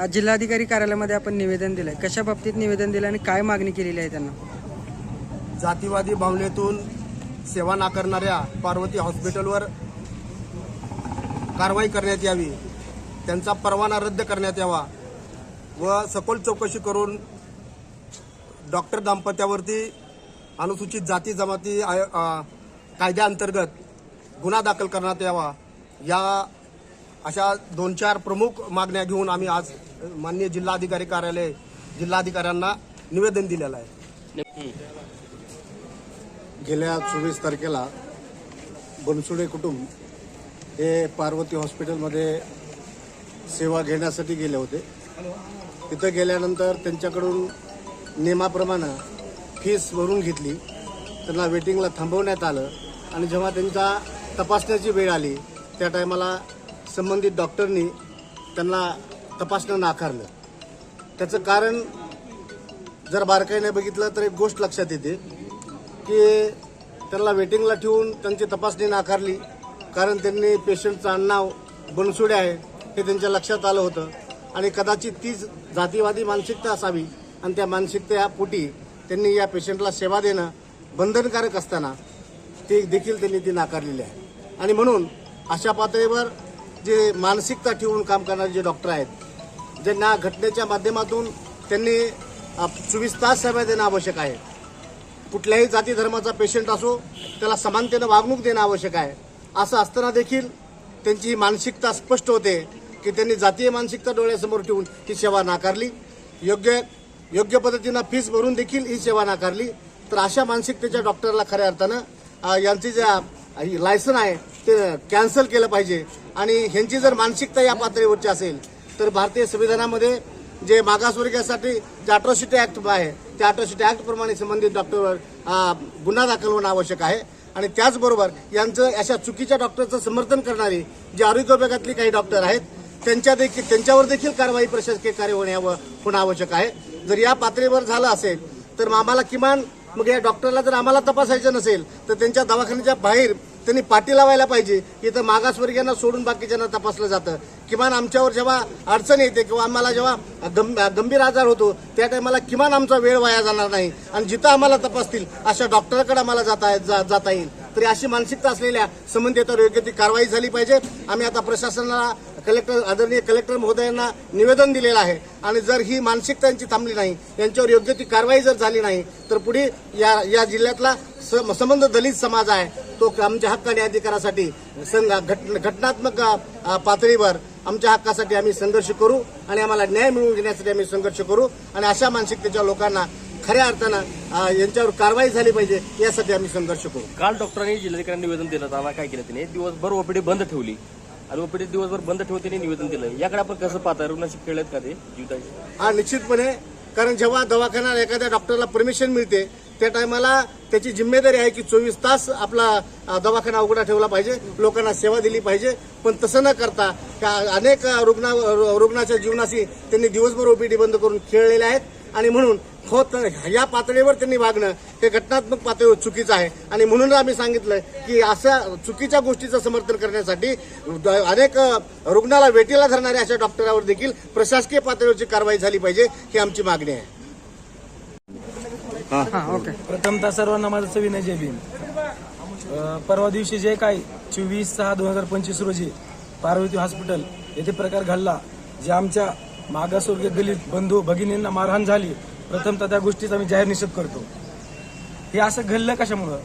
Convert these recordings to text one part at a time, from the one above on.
आज जिल्हाधिकारी कार्यालयामध्ये आपण निवेदन दिलंय. कशा बाबतीत निवेदन दिलं आणि काय मागणी केलेली आहे त्यांना? जातीवादी भावनेतून सेवा नाकारणाऱ्या पार्वती हॉस्पिटलवर कारवाई करण्यात यावी त्यांचा परवाना रद्द करण्यात यावा व सखोल चौकशी करून डॉक्टर दाम्पत्यावरती अनुसूचित जाती जमाती आय- कायद्याअंतर्गत गुन्हा दाखल करण्यात यावा या अशा दोन चार प्रमुख मागण्या घेऊन आम्ही आज माननीय जिल्हाधिकारी कार्यालय जिल्हाधिकाऱ्यांना निवेदन दिलेलं आहे. गेल्या चोवीस तारखेला बनसुडे कुटुंब हे पार्वती हॉस्पिटलमध्ये सेवा घेण्यासाठी गेले होते. तिथं गेल्यानंतर त्यांच्याकडून नियमाप्रमाणे फीस भरून घेतली. त्यांना वेटिंगला थांबवण्यात आलं आणि जेव्हा त्यांचा तपासण्याची वेळ आली त्या टायमाला संबंधित डॉक्टरनी त्यांना तपासणं नाकारलं. त्याचं कारण जर बारकाईने बघितलं तर एक गोष्ट लक्षात येते की त्यांना वेटिंगला ठेवून त्यांची तपासणी नाकारली कारण त्यांनी पेशंटचं नाव बनसुडे आहे हे त्यांच्या लक्षात आलं होतं. आणि कदाचित तीच जातीवादी मानसिकता असावी आणि त्या मानसिकतेच्या पोटी त्यांनी या पेशंटला सेवा देणं बंधनकारक असताना ते देखील त्यांनी ती नाकारलेली आहे. आणि म्हणून अशा पातळीवर जे मानसिकता ठेवून काम करणारे जे डॉक्टर आहेत ज्यांना घटनेच्या माध्यमातून त्यांनी चोवीस तास सेवा देणं आवश्यक आहे. कुठल्याही जाती धर्माचा पेशंट असो त्याला समानतेनं वागणूक देणं आवश्यक आहे. असं असताना देखील त्यांची ही मानसिकता स्पष्ट होते की त्यांनी जातीय मानसिकता डोळ्यासमोर ठेवून ही सेवा नाकारली. योग्य योग्य पद्धतीनं फीस भरून देखील ही सेवा नाकारली. तर अशा मानसिकतेच्या डॉक्टरला खऱ्या अर्थानं यांची ज्या लायसन आहे ते कॅन्सल केलं पाहिजे. आणि ह्यांची जर मानसिकता या पातळीवरची असेल तर भारतीय संविधानामध्ये जे मागासवर्गीयासाठी जे अट्रॉसिटी ऍक्ट आहे त्या अट्रॉसिटी ऍक्ट प्रमाणे संबंधित डॉक्टरवर गुन्हा दाखल होणं आवश्यक आहे. आणि त्याचबरोबर यांचं अशा चुकीच्या डॉक्टरचं समर्थन करणारी जे आरोग्य विभागातली काही डॉक्टर आहेत त्यांच्या देखील त्यांच्यावर देखील कारवाई प्रशासकीय कार्य होण्यावर होणं आवश्यक आहे. जर या पातळीवर झालं असेल तर आम्हाला किमान मग या डॉक्टरला जर आम्हाला तपासायचं नसेल तर त्यांच्या दवाखान्याच्या बाहेर त्यांनी पाठी लावायला पाहिजे. इथं मागासवर्गीयांना सोडून बाकीच्यांना तपासलं जातं. किमान आमच्यावर जेव्हा अडचण येते किंवा आम्हाला जेव्हा गंभ- गंभीर आजार होतो त्या टायमाला किमान आमचा वेळ वाया जाणार नाही. आणि जिथं आम्हाला तपासतील अशा डॉक्टरकडे आम्हाला जाता जा- जाता येईल. तरी अशी मानसिकता असलेल्या संबंधितांवर योग्य ती कारवाई झाली पाहिजे. आम्ही आता प्रशासनाला कलेक्टर आदरणीय कलेक्टर महोदयांना निवेदन दिलेलं आहे. आणि जर ही मानसिकता यांची थांबली नाही यांच्यावर योग्य ती कारवाई जर झाली नाही तर पुढे या या जिल्ह्यातला स- संबंध दलित समाज आहे. तो आमच्या हक्क आणि अधिकारासाठी संघ घट- घटनात्मक पातळीवर आमच्या हक्कासाठी आम्ही संघर्ष करू आणि आम्हाला न्याय मिळवून घेण्यासाठी आम्ही संघर्ष करू आणि अशा मानसिकतेच्या लोकांना खऱ्या अर्थानं यांच्यावर कारवाई झाली पाहिजे यासाठी आम्ही संघर्ष करू. काल डॉक्टरांनी जिल्हाधिकाऱ्यांनी निवेदन दिलं काय केलं त्यांनी? दिवसभर ओपीडी बंद ठेवली. आणि ओपीडी दिवसभर बंद ठेवते त्यांनी निवेदन दिलं याकडे आपण कसं पाहता? रुग्णाशी खेळत का ते? जीवताशी हा निश्चितपणे. कारण जेव्हा दवाखाना एखाद्या डॉक्टरला परमिशन मिळते त्या टायमाला त्याची जिम्मेदारी आहे की चोवीस तास आपला दवाखाना उघडा ठेवला पाहिजे लोकांना सेवा दिली पाहिजे. पण तसं न करता त्या अनेक रुग्णा रुग्णाच्या जीवनाशी त्यांनी दिवसभर ओपीडी बंद करून खेळलेले आहेत. आणि म्हणून होत या पातळीवर त्यांनी वागणं हे घटनात्मक पातळीवर चुकीचं आहे. आणि म्हणून आम्ही सांगितलं की अशा चुकीच्या गोष्टीचं समर्थन करण्यासाठी अनेक रुग्णाला वेटीला धरणाऱ्या अशा डॉक्टरांवर देखील प्रशासकीय पातळीवरची कारवाई झाली पाहिजे ही आमची मागणी आहे. हा. ओके. प्रथमतः सर्वांना माझं विनय जय भीम. परवा दिवशी जे काय चोवीस सहा दोन हजार पंचवीस रोजी पार्वती हॉस्पिटल येथे प्रकार घडला जे आमच्या मागासवर्गीय दलित बंधू भगिनींना मारहाण झाली. प्रथमतः त्या गोष्टीचा आम्ही जाहीर निषेध करतो. हे असं घडलं कशामुळं?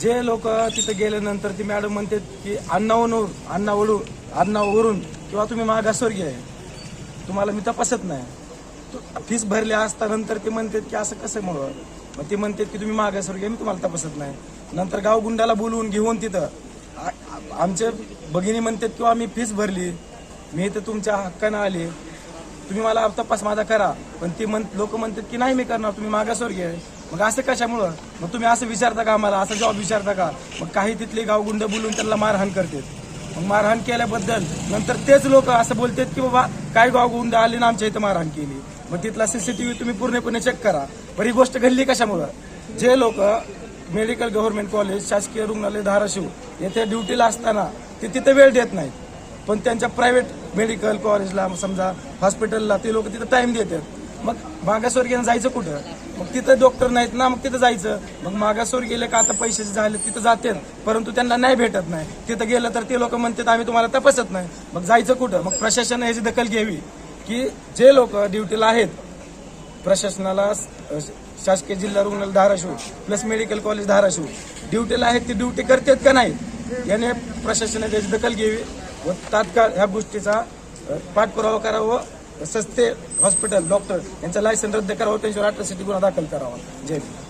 जे लोक तिथं गेल्यानंतर ती मॅडम म्हणते की अण्णावरून अण्णावरून अण्णावरून किंवा तुम्ही मागासवर्गीय आहे. तुम्हाला मी तपासत नाही. फीस भरली असता नंतर ते म्हणतात की असं कसं मुळे मग ते म्हणतात की तुम्ही मागासवर्गीय मी तुम्हाला तपासत नाही. नंतर गावगुंडाला बोलवून घेऊन तिथं आमचे भगिनी म्हणतात किंवा मी फीस भरली. मी इथं तुमच्या हक्कानं आले. तुम्ही मला तपास माझा करा. पण ती म्हण लोक म्हणतात की नाही मी करणार. तुम्ही मागासवर्गीय आहे. मग असं कशामुळं? मग तुम्ही असं विचारता का आम्हाला? असा जॉब विचारता का? मग काही तिथले गावगुंड बोलून त्यांना मारहाण करतात. मग मारहाण केल्याबद्दल नंतर तेच लोक असं बोलतात की बाबा काय गावगुंड आले ना आमच्या इथं मारहाण केली. मग तिथला सीसीटीव्ही तुम्ही पूर्णपणे चेक करा. पण ही गोष्ट घडली कशामुळं? जे लोक मेडिकल गव्हर्नमेंट कॉलेज शासकीय रुग्णालय धाराशिव येथे ड्युटीला असताना ते तिथे वेळ देत नाहीत. पण त्यांच्या प्रायव्हेट मेडिकल कॉलेजला समजा हॉस्पिटलला ते लोक तिथं टाइम देतात. मग मागासवर्गीय जायचं कुठं? मग तिथं डॉक्टर नाहीत ना मग तिथं जायचं. मग मागासवर्गीय का आता पैसे झाले तिथं जातात. परंतु त्यांना नाही भेटत नाही. तिथं गेलं तर ते लोक म्हणतात आम्ही तुम्हाला तपासत नाही. मग जायचं कुठं? मग प्रशासनाने याची दखल घ्यावी. की जे लोक ड्युटीला आहेत प्रशासनाला शासकीय जिल्हा रुग्णालय Dharashiv plus medical college Dharashiv ड्युटीला आहेत ती ड्युटी करतात का नाही याने प्रशासनाने त्याची दखल घ्यावी व तात्काळ ह्या गोष्टीचा पाठपुरावा करावा व सस्ते हॉस्पिटल डॉक्टर यांचं लायसन रद्द करावं त्यांच्यावर अट्रॉसिटी गुन्हा दाखल करावा जय भीम.